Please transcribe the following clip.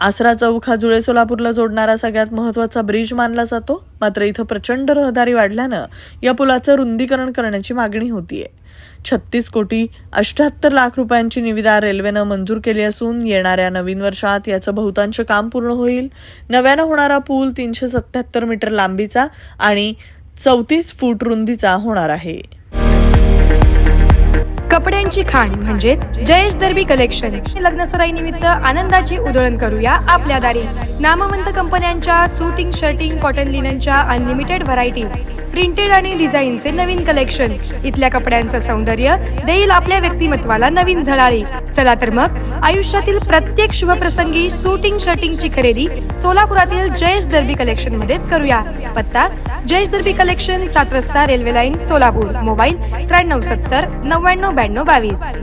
आसरा चौक हा जुळे सोलापूरला जोडणारा सगळ्यात महत्त्वाचा ब्रिज मानला जातो. मात्र इथं प्रचंड रहदारी वाढल्यानं या पुलाचं रुंदीकरण करण्याची मागणी होतीये. छत्तीस कोटी अष्ट्याहत्तर लाख रुपयांची निविदा रेल्वेनं मंजूर केली असून येणाऱ्या नवीन वर्षात याचं बहुतांश काम पूर्ण होईल. नव्यानं होणारा पूल तीनशे सत्याहत्तर मीटर लांबीचा आणि चौतीस फूट रुंदीचा होणार आहे. कपड्यांची खाण म्हणजेच जयेश दर्बी कलेक्शन लग्नसराई निमित्त आनंदाची उधळण करूया आपल्या दारी. नामवंत कंपन्यांच्या सुटिंग शर्टिंग कॉटन लिननच्या अनलिमिटेड व्हरायटीज प्रिंटेड आणि डिझाईनचे नवीन कलेक्शन इथल्या कपड्यांचं सौंदर्य देईल आपल्या व्यक्तिमत्वाला नवीन झळाळी. चला तर मग आयुष्यातील प्रत्येक शुभप्रसंगी सुटिंग शर्टिंगची खरेदी सोलापुरातील जयेश दर्बी कलेक्शन मध्येच करूया. पत्ता जयेश दर्बी कलेक्शन सात रस्ता रेल्वे लाईन सोलापूर. मोबाईल त्र्याण्णव सत्तर नव्याण्णव ब्याण्णव बावीस.